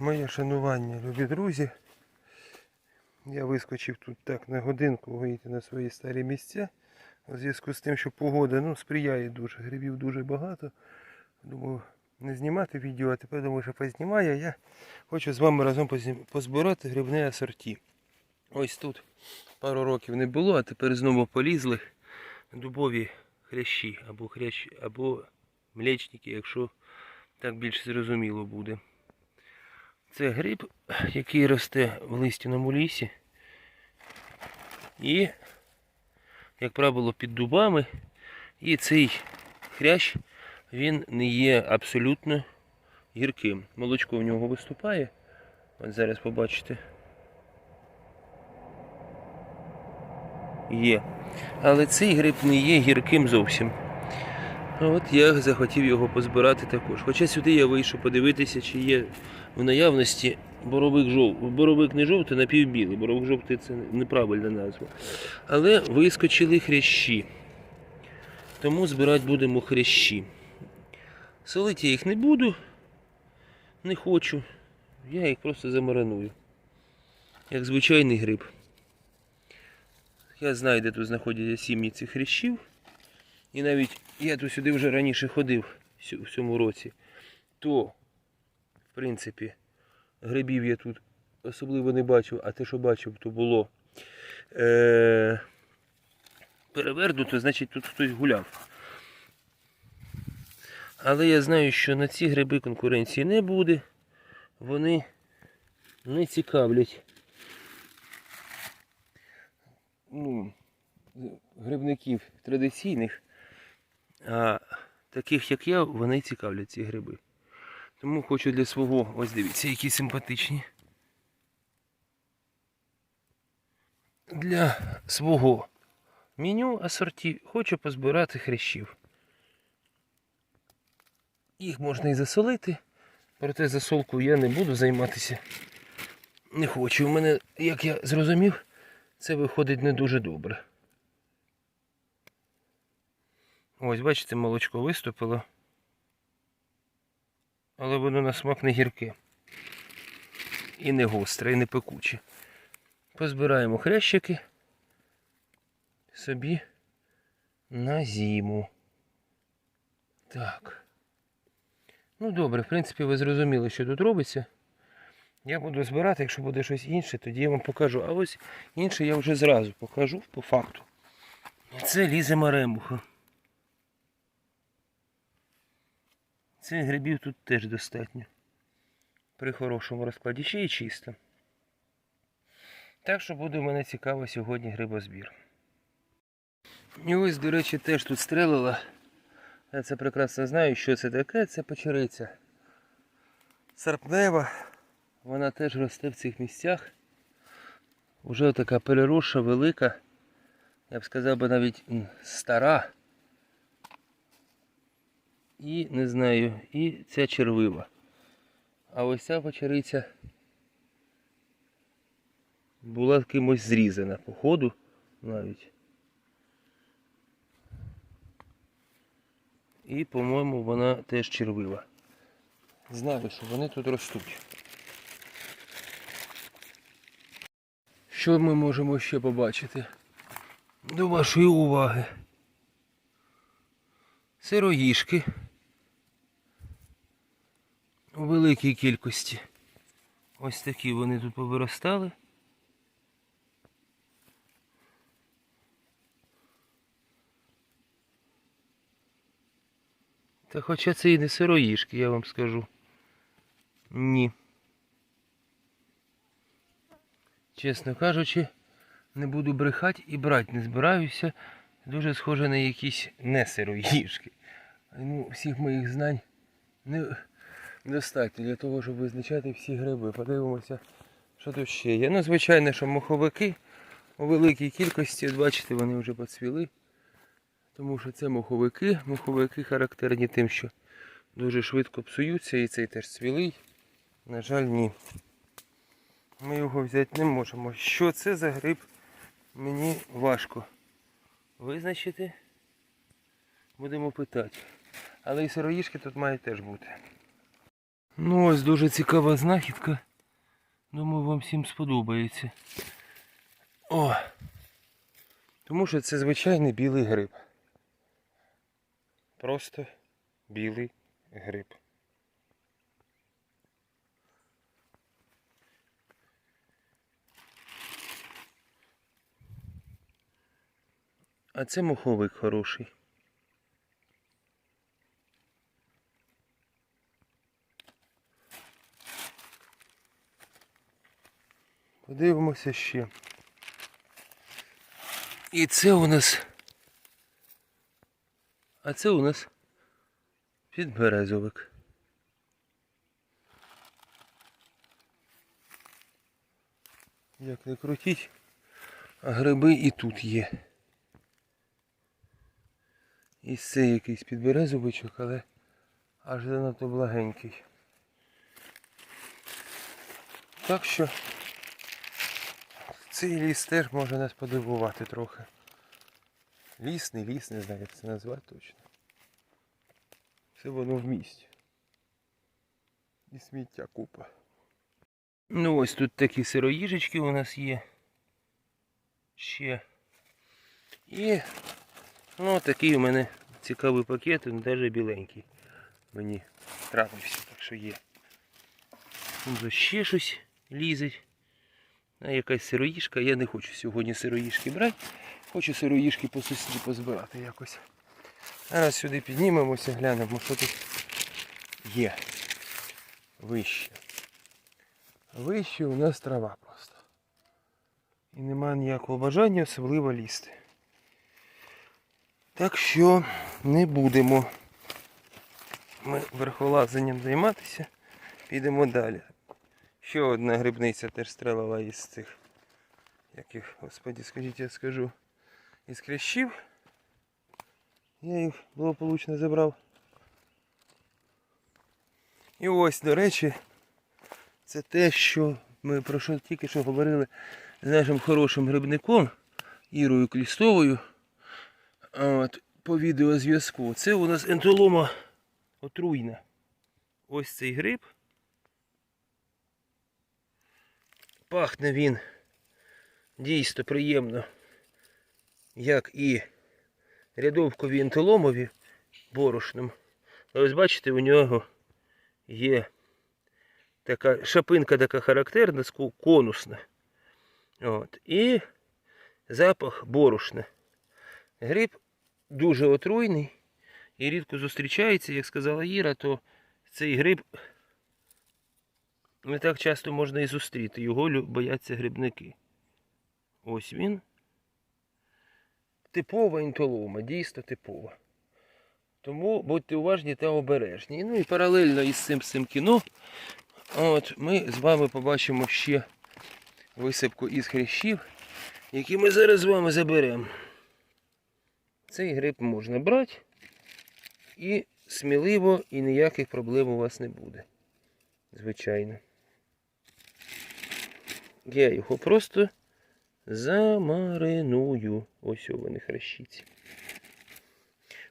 Моє шанування, любі друзі. Я вискочив тут так на годинку вийти на свої старі місця. У зв'язку з тим, що погода ну, сприяє дуже. Грибів дуже багато. Думаю, не знімати відео, а тепер думаю, що познімаю. Я хочу з вами разом позбирати грибне асорті. Ось тут пару років не було, а тепер знову полізли дубові хрящі або хрящ, або млечники, якщо так більш зрозуміло буде. Це гриб, який росте в листяному лісі. І, як правило, під дубами. І цей хрящ, він не є абсолютно гірким. Молочко в нього виступає. От зараз побачите. Є. Але цей гриб не є гірким зовсім. От я захотів його позбирати також. Хоча сюди я вийшов подивитися, чи є в наявності боровик жов... Боровик не жовтий, а напівбілий. Боровик жовтий це неправильна назва. Але вискочили хрящі. Тому збирати будемо хрящі. Солити я їх не буду, не хочу. Я їх просто замариную. Як звичайний гриб. Я знаю, де тут знаходяться сім'ї цих хрящів. І навіть я тут сюди вже раніше ходив в цьому році, то, в принципі, грибів я тут особливо не бачив, а те, що бачив, то було е- перевернуто, значить тут хтось гуляв. Але я знаю, що на ці гриби конкуренції не буде. Вони не цікавлять ну, грибників традиційних. А таких як я, вони цікавлять ці гриби. Тому хочу для свого, ось дивіться, які симпатичні. Для свого меню асорті хочу позбирати хрящів. Їх можна і засолити, проте засолкою я не буду займатися. Не хочу. У мене, як я зрозумів, це виходить не дуже добре. Ось, бачите, молочко виступило. Але воно на смак не гірке. І не гостре, і не пекуче. Позбираємо хрящики собі на зиму. Так. Ну добре, в принципі, ви зрозуміли, що тут робиться. Я буду збирати, якщо буде щось інше, тоді я вам покажу. А ось інше я вже зразу покажу по факту. Це лізе маремуха. Цих грибів тут теж достатньо. При хорошому розкладі ще й чисто. Так що буде в мене цікаво сьогодні грибозбір. І ось, до речі, теж тут стрелила. Я це прекрасно знаю, що це таке, це печериця. Серпнева. Вона теж росте в цих місцях. Уже така переросша, велика. Я б сказав би навіть стара. І не знаю, і ця червива. А ось ця печериця була кимось зрізана по ходу навіть. І, по-моєму, вона теж червива. Знаю, що вони тут ростуть. Що ми можемо ще побачити? До вашої уваги. Сироїшки у великій кількості. Ось такі вони тут повиростали. Та хоча це і не сироїшки, я вам скажу. Ні. Чесно кажучи, не буду брехати і брати не збираюся. Дуже схоже на якісь не сироїшки. Ну, всіх моїх знань не достатньо для того, щоб визначати всі гриби. Подивимося, що тут ще є. Ну, звичайно, що моховики у великій кількості, бачите, вони вже поцвіли. Тому що це моховики. Моховики характерні тим, що дуже швидко псуються і цей теж цвілий. На жаль, ні. Ми його взяти не можемо. Що це за гриб? Мені важко визначити. Будемо питати. Але і сироїшки тут мають теж бути. Ну ось дуже цікава знахідка. Думаю, вам всім сподобається. О! Тому що це звичайний білий гриб. Просто білий гриб. А це моховик хороший. Подивимося ще. І це у нас. А це у нас підберезовик. Як не крутіть, а гриби і тут є. І це якийсь підберезовичок, але аж занадто благенький. Так що цей ліс теж може нас подивувати трохи. Ліс, не ліс, не знаю, як це назвати точно. Все воно в місті. І сміття купа. Ну ось тут такі сироїжечки у нас є. Ще. І ну такий у мене цікавий пакет, він навіть біленький. Мені трапився, так що є. Тут ще щось лізить. А якась сироїшка. Я не хочу сьогодні сироїшки брати. Хочу сироїшки по сусіді позбирати якось. Зараз сюди піднімемося, глянемо, що тут є. Вище. Вище у нас трава просто. І немає ніякого бажання особливо лізти. Так що не будемо ми верхолазанням займатися. Підемо далі. Ще одна грибниця теж стрелила із цих. Яких, господі, скажіть, я скажу. Із кліщів. Я їх благополучно забрав. І ось, до речі, це те, що ми про що тільки що говорили з нашим хорошим грибником Ірою Клістовою. От, по відеозв'язку. Це у нас ентолома отруйна. Ось цей гриб. Пахне він дійсно приємно, як і рядовкові ентоломові борошном. Ось бачите, у нього є така шапинка така характерна, конусна. От. І запах борошна. Гриб дуже отруйний і рідко зустрічається, як сказала Іра, то цей гриб не так часто можна і зустріти. Його бояться грибники. Ось він. Типова інтолома, дійсно типова. Тому будьте уважні та обережні. Ну і паралельно із цим, цим кіно от, ми з вами побачимо ще висипку із хрящів, які ми зараз з вами заберемо. Цей гриб можна брати і сміливо, і ніяких проблем у вас не буде. Звичайно. Я його просто замариную. Ось вони хрещиці.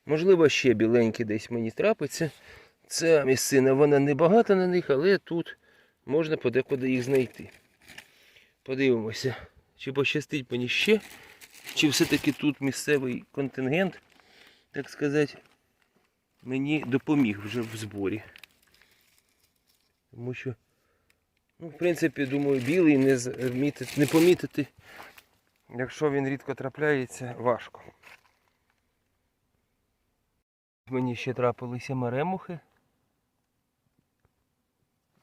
Можливо, ще біленькі десь мені трапиться. Ця місцина, вона не багата на них, але тут можна подекуди їх знайти. Подивимося, чи пощастить мені ще, чи все-таки тут місцевий контингент, так сказати, мені допоміг вже в зборі. Тому що, ну, в принципі, думаю, білий не, змітити, не помітити, якщо він рідко трапляється, важко. Мені ще трапилися маремухи.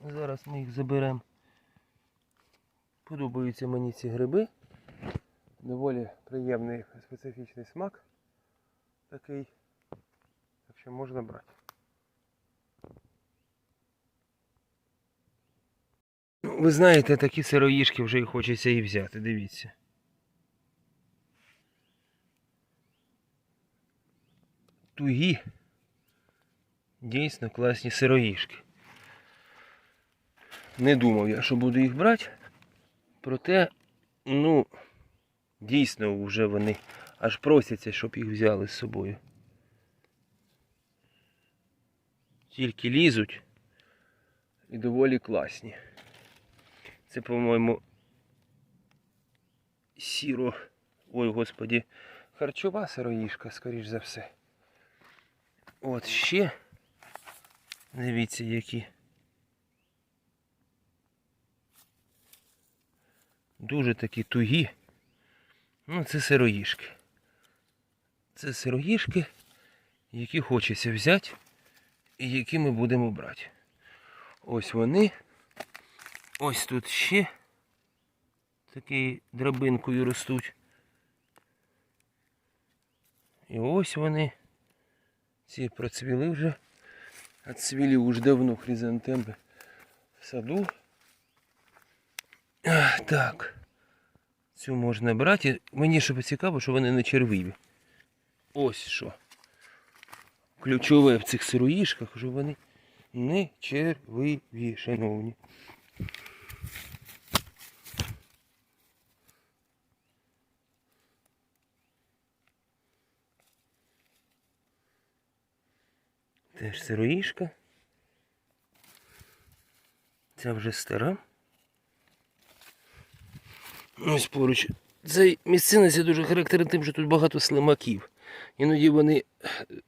Зараз ми їх заберемо. Подобаються мені ці гриби. Доволі приємний специфічний смак такий. Так що можна брати. Ви знаєте, такі сироїшки вже і хочеться і взяти, дивіться. Тугі. Дійсно класні сироїшки. Не думав я, що буду їх брати. Проте, ну, дійсно вже вони аж просяться, щоб їх взяли з собою. Тільки лізуть. і доволі класні. Це, по-моєму, сіро. Ой, господі, харчова сироїшка, скоріш за все. От ще. Дивіться, які. Дуже такі тугі. Ну, це сироїшки. Це сироїшки, які хочеться взяти і які ми будемо брати. Ось вони. Ось тут ще такі драбинкою ростуть. І ось вони. Ці процвіли вже. А цвілі вже давно хризантеми в саду. Так. Цю можна брати. Мені ще цікаво, що вони не червиві. Ось що. Ключове в цих сироїшках, що вони не червиві, шановні. Теж сироїшка. Ця вже стара. Ось поруч. Цей місцина дуже характерна тим, що тут багато слимаків. Іноді вони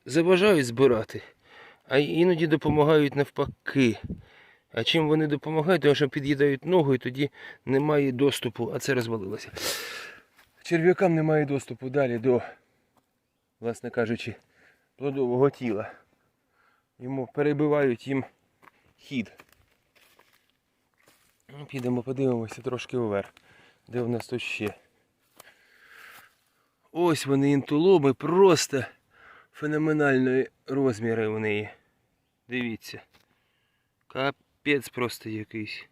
заважають збирати, а іноді допомагають навпаки. А чим вони допомагають, тому що під'їдають ногу і тоді немає доступу, а це розвалилося. Черв'якам немає доступу далі до, власне кажучи, плодового тіла. Йому перебивають їм хід. Ну, Підемо подивимося трошки вверх. Де в нас тут ще? Ось вони інтуломи, просто феноменальної розміри у неї. Дивіться. Капець просто якийсь.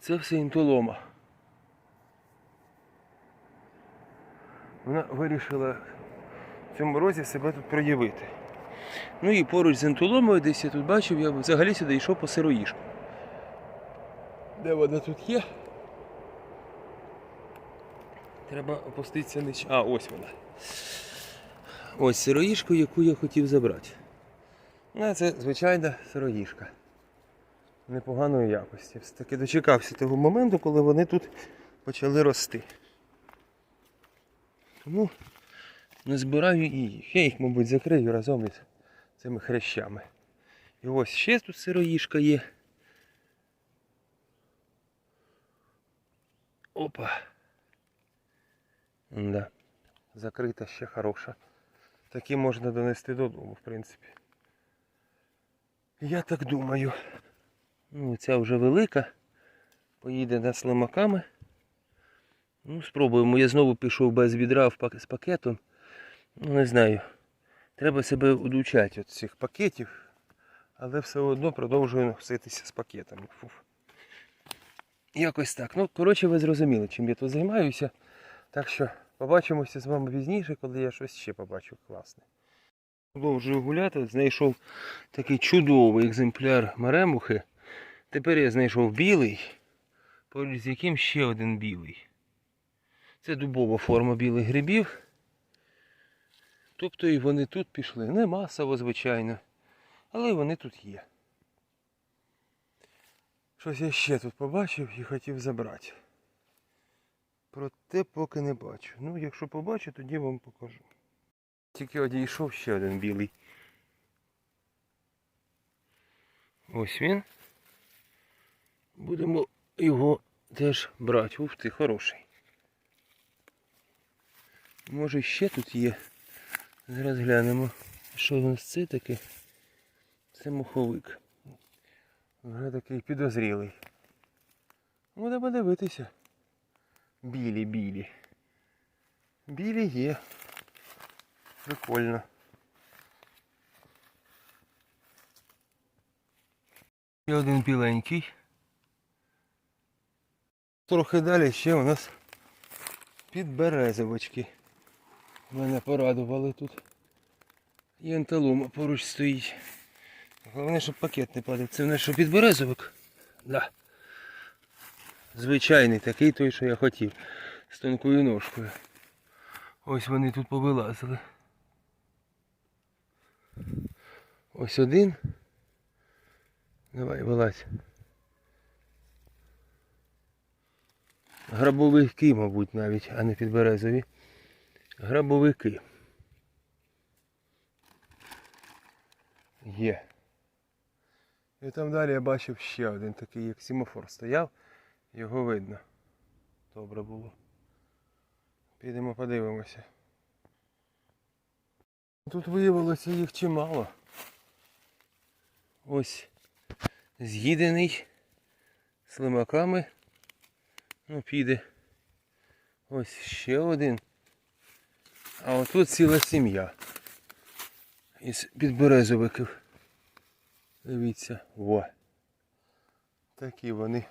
Це все інтулома. Вона вирішила в цьому році себе тут проявити. Ну і поруч з інтуломою десь я тут бачив, я взагалі сюди йшов по сироїшку. Де вона тут є? Треба опуститися нижче. А, ось вона. Ось сироїшку, яку я хотів забрати. Ну, це звичайна сироїшка. Непоганої якості. Все-таки дочекався того моменту, коли вони тут почали рости. Тому не збираю і їх. Я їх, мабуть, закрию разом із цими хрящами. І ось ще тут сироїшка є. Опа. Да. Закрита ще хороша. Такі можна донести додому, в принципі. Я так думаю. Ну, ця вже велика. Поїде нас слимаками. Ну, спробуємо. Я знову пішов без відра з пакетом. Ну, не знаю. Треба себе удучати від цих пакетів, але все одно продовжую носитися з пакетами. Фуф. Якось так. Ну, коротше, ви зрозуміли, чим я тут займаюся. Так що побачимося з вами пізніше, коли я щось ще побачу класне. Продовжую гуляти, знайшов такий чудовий екземпляр маремухи. Тепер я знайшов білий, поруч з яким ще один білий. Це дубова форма білих грибів. Тобто і вони тут пішли. Не масово, звичайно. Але вони тут є. Щось я ще тут побачив і хотів забрати. Проте поки не бачу. Ну, якщо побачу, тоді вам покажу. Тільки одійшов ще один білий. Ось він. Будемо його теж брати. Ух ти, хороший. Може ще тут є. Зараз глянемо. Що у нас це таке? Це муховик. Вже такий підозрілий. Буде подивитися. Білі, білі. Білі є. Прикольно. Ще один біленький. Трохи далі ще у нас підберезовочки. Мене порадували тут. І поруч стоїть. Головне, щоб пакет не падав. Це в нас що підберезовик? Да. Звичайний такий той, що я хотів. З тонкою ножкою. Ось вони тут повилазили. Ось один. Давай, вилазь. Грабовики, мабуть, навіть, а не підберезові. Грабовики. Є. І там далі я бачив ще один такий, як сімофор стояв. Його видно. Добре було. Підемо подивимося. Тут виявилося їх чимало. Ось з'їдений слимаками. Ну, піде. Ось ще один. А отут ціла сім'я. Із підберезовиків. Дивіться, во. Такі вони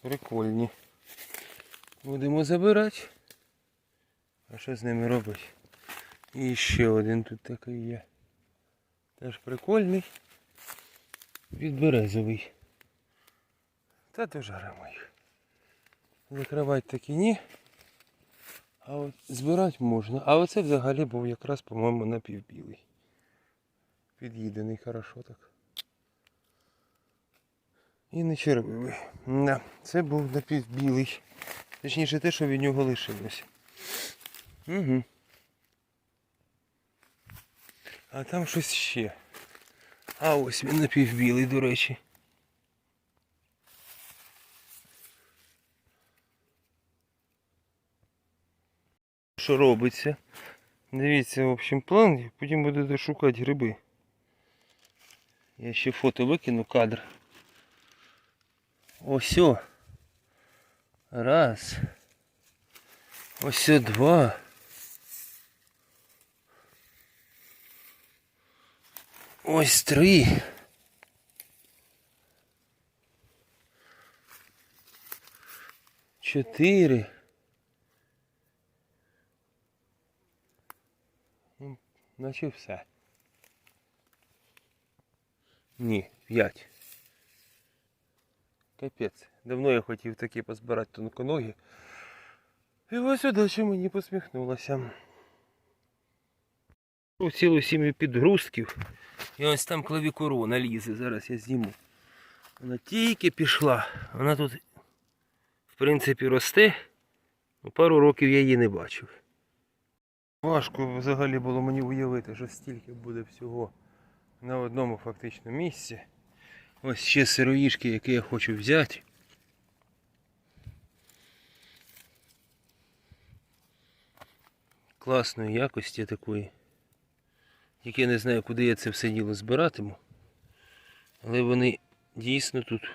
прикольні. Будемо забирати. А що з ними робити? І ще один тут такий є. Теж прикольний. Підберезовий. Та дуже гаримо їх. Закривати такі ні. А от збирати можна. А оце взагалі був якраз, по-моєму, напівбілий. Під'їдений хорошо так. І не червивий. Да, це був напівбілий. Точніше те, що від нього лишилося. Угу. А там щось ще. А ось він напівбілий, до речі. Що робиться? Дивіться, в общем, план, потім будете шукати гриби. Я ще фото викину кадр. Ось. Раз. Ось два. Ось три. Чотири. Наче все. Ні, п'ять. Капець. Давно я хотів такі позбирати тонконогі. І ось удача мені посміхнулася. Цілу сім'ю підгрузків. І ось там клавікорона лізе. Зараз я зніму. Вона тільки пішла. Вона тут, в принципі, росте. Ну, Пару років я її не бачив. Важко взагалі було мені уявити, що стільки буде всього на одному фактично місці. Ось ще сироїшки, які я хочу взяти. Класної якості такої. Тільки я не знаю, куди я це все діло збиратиму. Але вони дійсно тут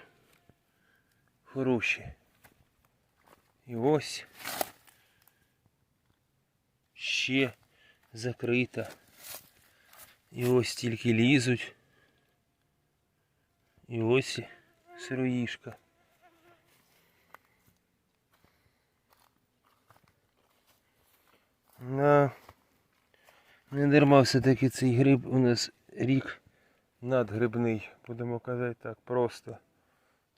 хороші. І ось ще закрита. І ось тільки лізуть. І ось сироїшка. На... Не дарма все-таки цей гриб у нас рік надгрибний, будемо казати так, просто.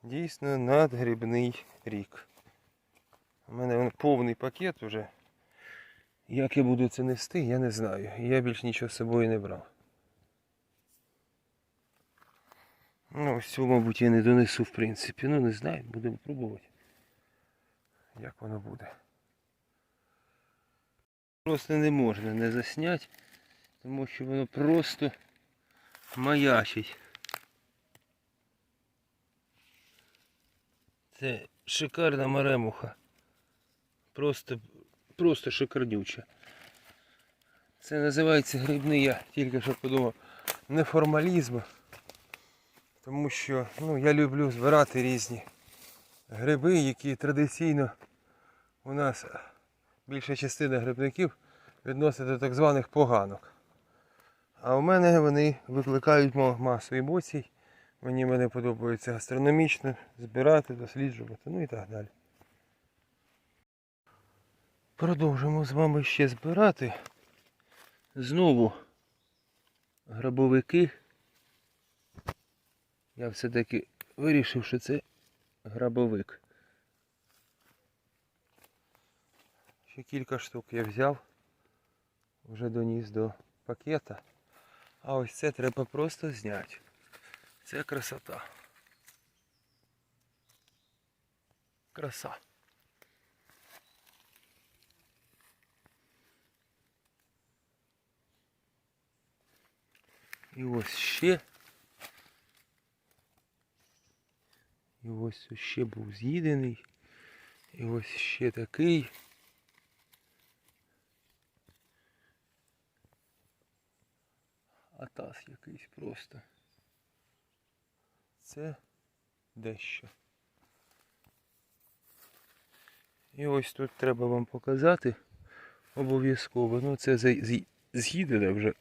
Дійсно надгрибний рік. У мене повний пакет вже. Як я буду це нести, я не знаю. Я більш нічого з собою не брав. Ну, ось цього, мабуть, я не донесу, в принципі. Ну, не знаю, будемо пробувати. Як воно буде. Просто не можна не засняти, тому що воно просто маячить. Це шикарна маремуха. Просто, просто шикарнюча. Це називається грибний, я тільки що подумав, неформалізм. Тому що ну, я люблю збирати різні гриби, які традиційно у нас більша частина грибників відносить до так званих поганок. А у мене вони викликають ма- масу емоцій. Мені мене подобається гастрономічно збирати, досліджувати, ну і так далі. Продовжимо з вами ще збирати. Знову грабовики. Я все-таки вирішив, що це грабовик. Ще кілька штук я взяв, вже доніс до пакета. А ось це треба просто зняти. Це красота. Краса. І ось ще. І ось ще був з'їдений. І ось ще такий. Атас якийсь просто. Це дещо. І ось тут треба вам показати обов'язково. Ну це за- з'ї- з'їдена вже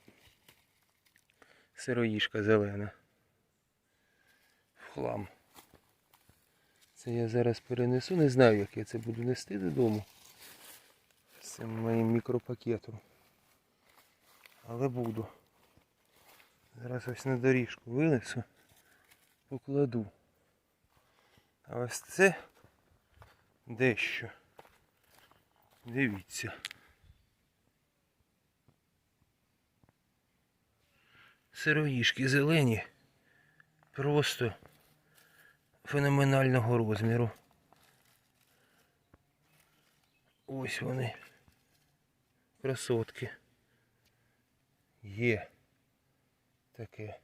сироїшка зелена. В хлам. Це я зараз перенесу. Не знаю, як я це буду нести додому. З цим моїм мікропакетом. Але буду. Зараз ось на доріжку винесу, покладу. А ось це дещо. Дивіться. Сироїшки зелені. Просто феноменального розміру. Ось вони. Красотки. Є таке.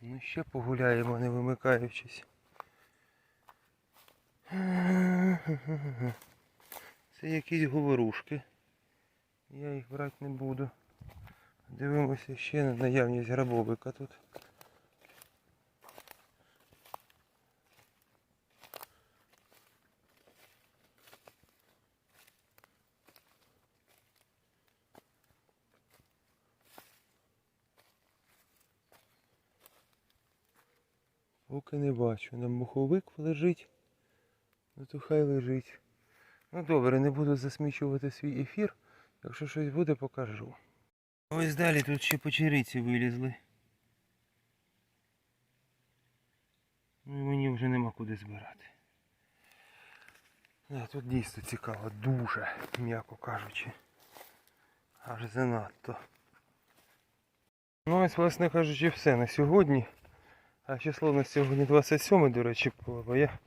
Ну ще погуляємо, не вимикаючись. Це якісь говорушки. Я їх брати не буду. Дивимося ще на наявність грабовика тут. Поки не бачу. Нам муховик лежить. Ну то хай лежить. Ну добре, не буду засмічувати свій ефір. Якщо щось буде, покажу. Ось далі тут ще почериці вилізли. Ну і мені вже нема куди збирати. Не, тут дійсно цікаво, дуже, м'яко кажучи. Аж занадто. Ну ось, власне кажучи, все на сьогодні. А число на сьогодні 27, до речі, було, бо я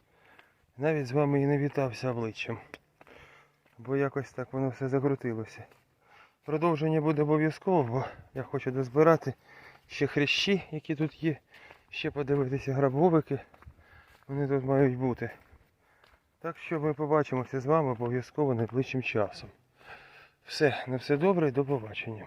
навіть з вами і не вітався обличчям. Бо якось так воно все закрутилося. Продовження буде обов'язково, бо я хочу дозбирати ще хрящі, які тут є. Ще подивитися грабовики. Вони тут мають бути. Так що ми побачимося з вами обов'язково найближчим часом. Все, на все добре до побачення.